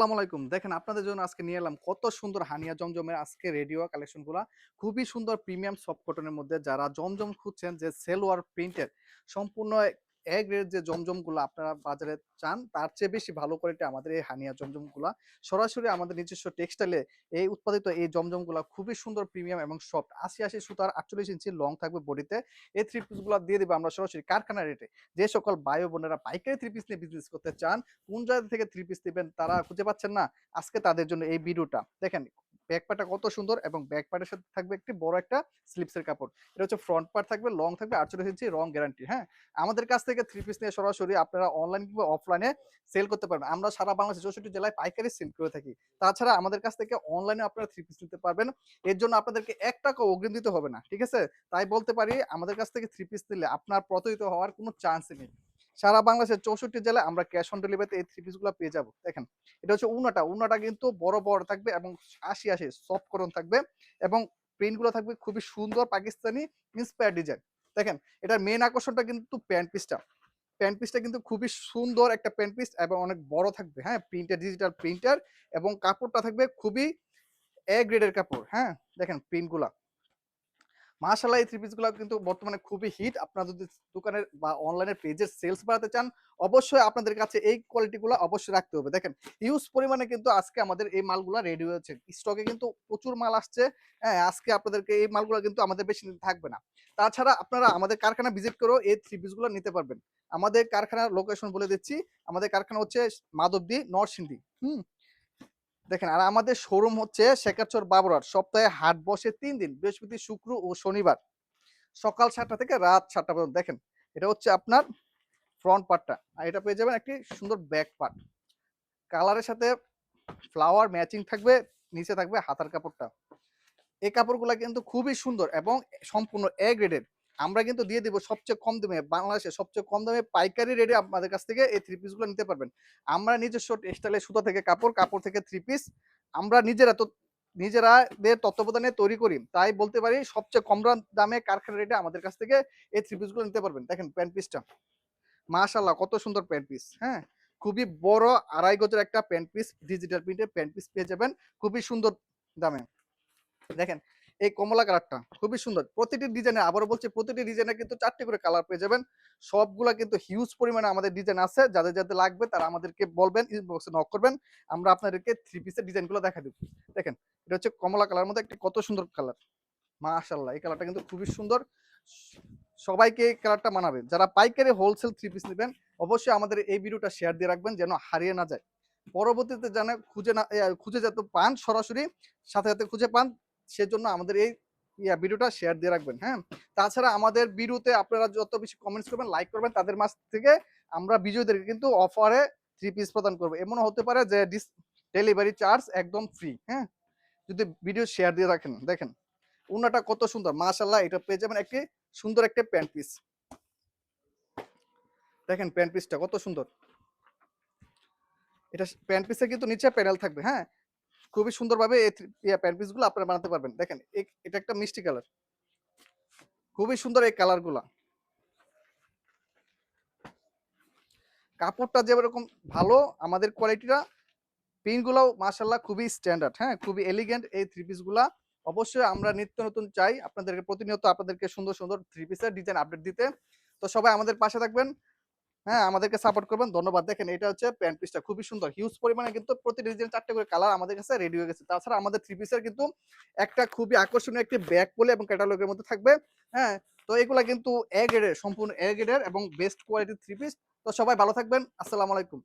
আসসালামু আলাইকুম। দেখেন, আপনাদের জন্য আজকে নিয়ে এলাম কত সুন্দর হানিয়া জমজমের আজকে রেডিও কালেকশনগুলা। খুবই সুন্দর প্রিমিয়াম সফট কটনের মধ্যে যারা জমজম খুঁজছেন যে সেলোয়ার প্রিন্টের সম্পূর্ণ এ গ্রেড যে জমজমগুলা আপনারা বাজারে চান, তার চেয়ে বেশি ভালো কোয়ালিটি আমাদের এই হানিয়া জমজমগুলা সরাসরি আমাদের নিজস্ব টেক্সটাইলে এই উৎপাদিত এই জমজমগুলা খুবই সুন্দর প্রিমিয়াম এবং সফট আশি আশি সুতার আটচল্লিশ ইঞ্চি লং থাকবে বডিতে। এই থ্রি পিসগুলা দিয়ে দেবো আমরা সরাসরি কারখানা রেটে যে সকল বায়ু বোনেরা পাইকারি থ্রি পিস নিয়ে বিজনেস করতে চান, কোন জায়গা থেকে থ্রি পিস নেবেন তারা খুঁজে পাচ্ছেন না। আজকে তাদের জন্য এই ভিডিওটা দেখেন ব্যাক পার্টটা কত সুন্দর এবং ব্যাক পার্টের সাথে থাকবে একটি বড় একটা স্লিপসের কাপড়। এটা হচ্ছে ফ্রন্ট পার্ট থাকবে, লং থাকবে আটচল্লিশ ইঞ্চি রং গ্যারান্টি হ্যাঁ? আমাদের কাছ থেকে থ্রি পিস নিয়ে সরাসরি আপনারা অনলাইন কিংবা অফলাইনে সেল করতে পারবেন। আমরা সারা বাংলাদেশের চৌষট্টি জেলায় পাইকারি সেল করে থাকি। তাছাড়া আমাদের কাছ থেকে অনলাইনে আপনারা থ্রি পিস নিতে পারবেন। এর জন্য আপনাদেরকে এক টাকা অগ্রিম দিতে হবে না, ঠিক আছে? তাই বলতে পারি, আমাদের কাছ থেকে থ্রি পিস নিলে আপনার প্রতারিত হওয়ার কোনো চান্সই নেই। সারা বাংলাদেশের চৌষট্টি জেলায় আমরা ক্যাশ অন ডেলিভারিতে এই থ্রি পিসগুলো পেয়ে যাব। দেখেন, এটা হচ্ছে উনাটা। উনাটা কিন্তু বড় বড় থাকবে এবং আশি আশি সফট করন থাকবে এবং প্রিন্টগুলো থাকবে খুবই সুন্দর পাকিস্তানি ইন্সপায়ার ডিজাইন দেখেন, এটার মেন আকর্ষণটা কিন্তু প্যান্ট পিসটা প্যান্ট পিসটা কিন্তু খুবই সুন্দর একটা প্যান্ট পিস এবং অনেক বড় থাকবে হ্যাঁ? প্রিন্টার ডিজিটাল প্রিন্টার এবং কাপড়টা থাকবে খুবই এ গ্রেডের কাপড় হ্যাঁ? দেখেন প্রিন্টগুলা মাশাআল্লাহ এই থ্রি পিসগুলো কিন্তু বর্তমানে খুবই হিট আপনারা যদি দোকানের বা অনলাইনের পেজের সেলস বাড়াতে চান, অবশ্যই আপনাদের কাছে এই কোয়ালিটিগুলো অবশ্যই রাখতে হবে। দেখেন ইউজ পরিমাণে কিন্তু আজকে আমাদের এই মালগুলো রেডি হয়েছে। স্টকে কিন্তু প্রচুর মাল আসছে। হ্যাঁ আজকে আপনাদেরকে এই মালগুলো কিন্তু আমাদের বেশি থাকবে না। তাছাড়া আপনারা আমাদের কারখানা ভিজিট করেও এই থ্রি পিসগুলো নিতে পারবেন। আমাদের কারখানার লোকেশন বলে দিচ্ছি। আমাদের কারখানা হচ্ছে মাধবদী, নরসিংদী। হুম দেখেন, আর আমাদের শোরুম হচ্ছে শেখাচর বাবুরাট সপ্তাহে হাট বসে তিন দিন, বৃহস্পতি, শুক্র ও শনিবার। সকাল সাতটা থেকে রাত সাতটা পর্যন্ত। দেখেন, এটা হচ্ছে আপনার ফ্রন্ট পার্টটা আর এটা পেয়ে যাবেন একটি সুন্দর ব্যাক পার্ট কালারের সাথে ফ্লাওয়ার ম্যাচিং থাকবে, নিচে থাকবে হাতার কাপড়টা। এই কাপড়গুলো কিন্তু খুবই সুন্দর এবং সম্পূর্ণ এ গ্রেডের আমরা কিন্তু দিয়ে দিব সবচেয়ে কম দামে বাংলাদেশে সবচেয়ে কম দামে পাইকারি রেটে আপনাদের কাছ থেকে এই থ্রি পিসগুলো নিতে পারবেন। আমরা নিজস্ব স্টাইলে সুতা থেকে কাপড় কাপড় থেকে থ্রি পিস আমরা নিজেরা তো, নিজেরাদের তত্ত্বাবধানে তৈরি করি। তাই বলতে পারি সবচেয়ে কম দামে কারখানা রেটে আমাদের কাছ থেকে এই থ্রি পিসগুলো নিতে পারবেন। দেখেন প্যান্ট পিসটা মাশাল্লাহ কত সুন্দর প্যান্ট পিস হ্যাঁ? খুবই বড় আড়াই গজের একটা প্যান্ট পিস ডিজিটাল প্রিন্টের প্যান্ট পিস পেয়ে যাবেন। খুবই সুন্দর দামে। দেখেন এই কমলা কালারটা খুবই সুন্দর। প্রতিটি ডিজাইনে আবারও বলছি, প্রতিটি ডিজাইনে কিন্তু চারটি করে কালার পেয়ে যাবেন। সবগুলা কিন্তু হিউজ পরিমাণে আমাদের ডিজাইন আছে। যাদের যাদের লাগবে তারা আমাদেরকে বলবেন ইনবক্সে নক করবেন। আমরা আপনাদেরকে থ্রি পিসের ডিজাইনগুলো দেখা দেব। দেখেন, এটা হচ্ছে কমলা কালার মধ্যে একটি কত সুন্দর কালার মাশাল্লাহ এই কালারটা কিন্তু খুবই সুন্দর। সবাইকে এই কালারটা মানাবে। যারা পাইকারি হোলসেল থ্রি পিস নেবেন, অবশ্যই আমাদের এই ভিডিওটা শেয়ার দিয়ে রাখবেন যেন হারিয়ে না যায়। পরবর্তীতে যেন খুঁজে না খুঁজে যেতে পান সরাসরি, সাথে সাথে খুঁজে পান সেজন্য আমাদের এই, ইয়া ভিডিওটা শেয়ার দিয়ে রাখবেন হ্যাঁ? তাছাড়া আমাদের ভিডিওতে আপনারা যত বেশি কমেন্টস করবেন লাইক করবেন, তাদের মাছ থেকে আমরা বিজয়ীদেরকে কিন্তু অফারে থ্রি পিস প্রদান করব। এমনও হতে পারে যে ডিস ডেলিভারি চার্জ একদম ফ্রি হ্যাঁ? যদি ভিডিও শেয়ার দিয়ে রাখেন, দেখেন উনাটা কত সুন্দর মাশাল্লাহ এটা পেয়ে যাবেন একটি সুন্দর একটা প্যান্ট পিস দেখেন প্যান্ট পিসটা কত সুন্দর। এটা প্যান্ট পিসে কিন্তু নিচে প্যানেল থাকবে হ্যাঁ? খুবই সুন্দরভাবে এই প্যান্ট পিসগুলো আপনারা বানাতে পারবেন। দেখেন এটা একটা মিষ্টি কালার খুবই সুন্দর এই কালারগুলা কাপড়টা যে যেরকম ভালো, আমাদের কোয়ালিটিটা প্রিন্টগুলোও মাসাল্লাহ খুবই স্ট্যান্ডার্ড হ্যাঁ? খুবই এলিগেন্ট এই থ্রি পিসগুলা অবশ্যই আমরা নিত্য নতুন চাই। আপনাদেরকে প্রতিনিয়ত আপনাদেরকে সুন্দর সুন্দর থ্রি পিসের ডিজাইন আপডেট দিতে। তো সবাই আমাদের পাশে থাকবেন। হ্যাঁ আমাদেরকে সাপোর্ট করবেন। ধন্যবাদ। দেখেন, এটা হচ্ছে প্যান্ট পিসটা খুবই সুন্দর। হিউজ পরিমাণে কিন্তু প্রতি ডিজাইন চারটে করে কালার আমাদের কাছে রেডি হয়ে গেছে। তাছাড়া আমাদের থ্রি পিসের কিন্তু একটা খুবই আকর্ষণীয় একটি ব্যাগ বলে এবং ক্যাটালগের মধ্যে থাকবে। হ্যাঁ তো এগুলা কিন্তু এ গ্রেডের সম্পূর্ণ এ গ্রেডের এবং বেস্ট কোয়ালিটির থ্রি পিস তো সবাই ভালো থাকবেন। আসসালামু আলাইকুম।